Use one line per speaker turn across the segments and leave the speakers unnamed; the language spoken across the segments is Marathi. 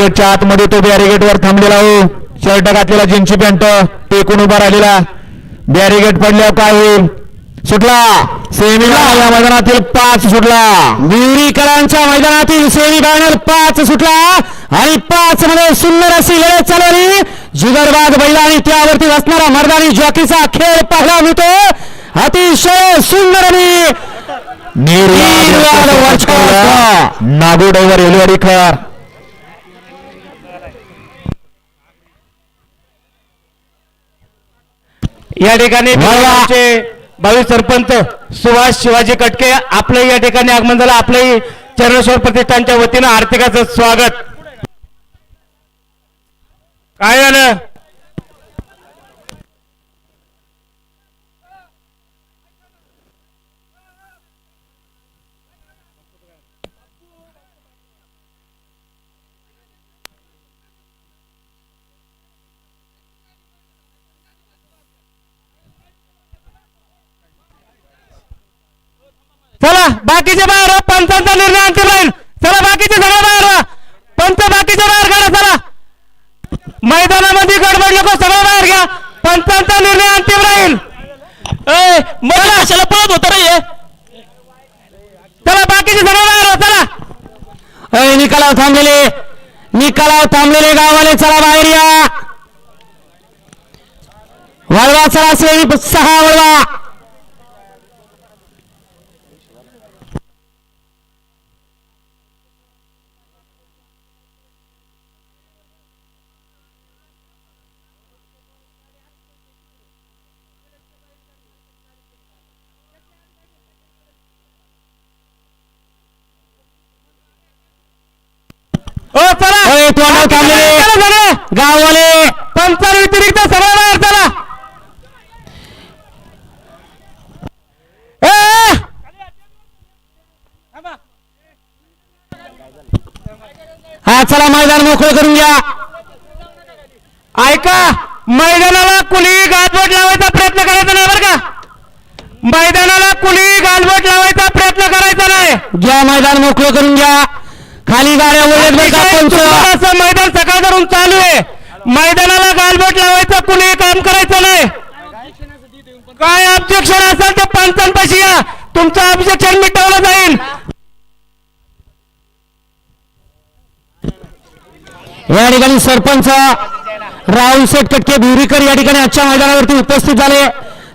बॅरिगेटच्या आतमध्ये तो बॅरिगेट वर थांबलेला हो. शर्ट घातलेला जीन्सची पॅन्ट टेकून उभा राहिलेला. बॅरिगेट पडल्यावर काय होईल? सुटला. सेमीला या मैदानातील पाच सुटला. विहिरीकरांच्या मैदानातील सेमी फायनल पाच सुटला आणि पाच मध्ये सुंदर अशी लढत चालवली. जुगरबाज बैला आणि त्यावरती असणारा मर्दानी जॉकीचा खेळ पाहायला मिळतो. अतिशय सुंदर आणि निर्वाद वर्चस्व. नागोडेवर
या ठिकाणी भावी सरपंच सुभाष शिवाजी कटके आपलं या ठिकाणी आगमन झालं आपलंही चरणेश्वर प्रतिष्ठानच्या वतीनं आर्थिकाचं स्वागत. काय झालं? चला बाकीचे बाहेर. पंचांचा निर्णय अंतिम राहील चला बाकीचे सगळे बाहेर. पंच बाकीचे बाहेर काढा चला. मैदानामध्ये गडबड नको सगळं बाहेर घ्या. पंचांचा निर्णय अंतिम राहील मला कशाला पळत होत रे चला बाकीचे सगळे बाहेर चला.
अय निकालाव थांबलेले. निकालाव थांबलेले गावाले चला बाहेर या. वळवा चला सहा वळवा.
हो चला.
अय, तोंडावर थांबलेले.
चला सगळे.
गाववाले.
पंचां व्यतिरिक्त सगळं बाहेर चला. ए!
हा चला मैदान मोकळं करून घ्या.
ऐका मैदानाला कुणीही गालबोट लावायचा प्रयत्न करायचा नाही बरं का? मैदानाला कुणीही गालबोट लावायचा प्रयत्न करायचा नाही.
घ्या मैदान मोकळं करून घ्या. खाली गाड्या
असं मैदान सकाळ धरून चालू आहे. मैदानाला गालबोट लावायचं कुणीही काम करायचं नाही. काय ऑब्जेक्शन असेल ते पंचांपाशी या. तुमचं ऑब्जेक्शन मिटवलं जाईल.
या ठिकाणी सरपंच राहुल शेठ कटके भिवरीकर या ठिकाणी आजच्या मैदानावरती उपस्थित झाले.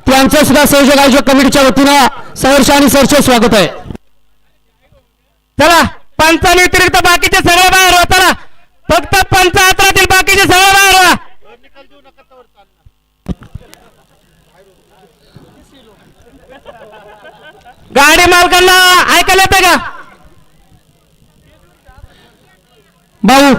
त्यांचं सुद्धा संयोजक आयोजक कमिटीच्या वतीनं सहर्ष आणि सरचे स्वागत आहे.
चला. पंचाव्यतिरिक्त बाकीचे सगळे बाहेर व्हा चला. फक्त पंच आत्रातील बाकीचे सगळे बाहेर व्हा. गाडी मालकांना ऐकायला येते का?
भाऊ.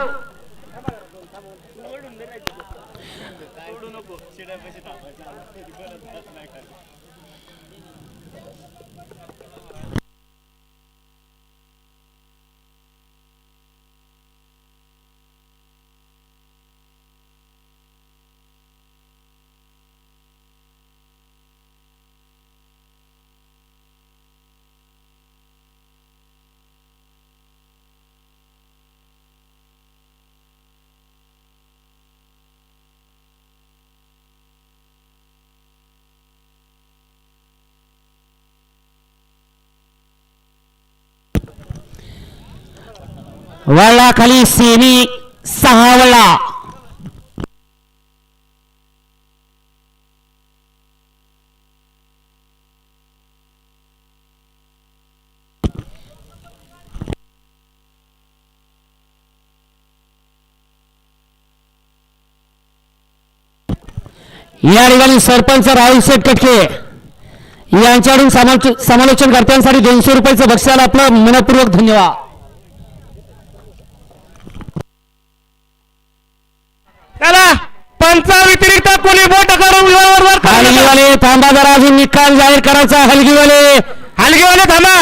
वळला खाली सेमी सहावला या ठिकाणी सरपंच राहुल शेठ कटके यांच्याकडून समालोचन करत्यांसाठी दोनशे रुपयाचं बक्षाला आपलं मनपूर्वक धन्यवाद
चला पंचा व्यतिरिक्त कोणी बोट करून वर वर खाली नका.
हलगीवाले थांबा जरा अजून निकाल जाहीर करायचा हलगीवाले.
हलगीवाले थांबा.